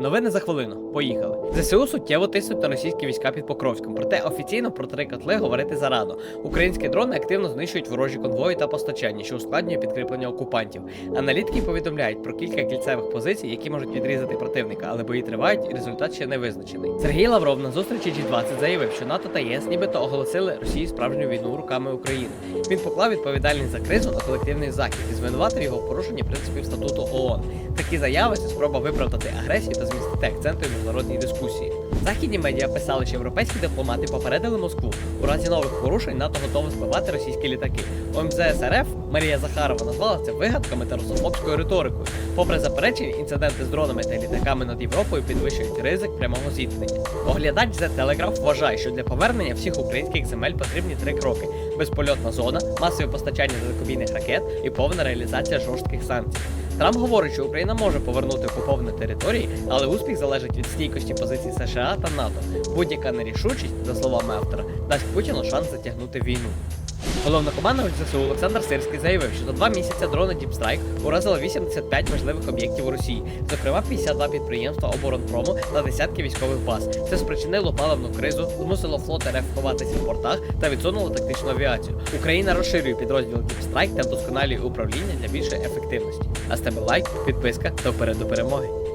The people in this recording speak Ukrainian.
Новини за хвилину. Поїхали. ЗСУ суттєво тиснуть на російські війська під Покровськом, проте офіційно про три котли говорити зарано. Українські дрони активно знищують ворожі конвої та постачання, що ускладнює підкріплення окупантів. Аналітики повідомляють про кілька кільцевих позицій, які можуть відрізати противника, але бої тривають і результат ще не визначений. Сергій Лавров на зустрічі G20 заявив, що НАТО та ЄС нібито оголосили Росії справжню війну руками України. Він поклав відповідальність за кризу на колективний захід і звинуватив його в порушенні принципів статуту ООН. Такі заяви це спроба виправдати агресію та змістити акценти в міжнародній дискусії. Західні медіа писали, що європейські дипломати попередили Москву. У разі нових порушень НАТО готово збивати російські літаки. ОМЗС РФ Марія Захарова назвала це вигадками та русофобською риторикою. Попри заперечення, інциденти з дронами та літаками над Європою підвищують ризик прямого зіткнення. Оглядач The Telegraph вважає, що для повернення всіх українських земель потрібні три кроки: безпольотна зона, масове постачання далекобійних ракет і повна реалізація жорстких санкцій. Трамп говорить, що Україна може повернути окуповані території, але успіх залежить від стійкості позицій США та НАТО. Будь-яка нерішучість, за словами автора, дасть Путіну шанс затягнути війну. Головнокомандувач ЗСУ Олександр Сирський заявив, що за два місяці дрони Strike уразили 85 важливих об'єктів у Росії, зокрема 52 підприємства оборонпрому та десятки військових баз. Це спричинило паливну кризу, змусило флот РФ ховатися в портах та відсунуло тактичну авіацію. Україна розширює підрозділ Strike та вдосконалює управління для більшої ефективності. А з тебе лайк, підписка та вперед до перемоги.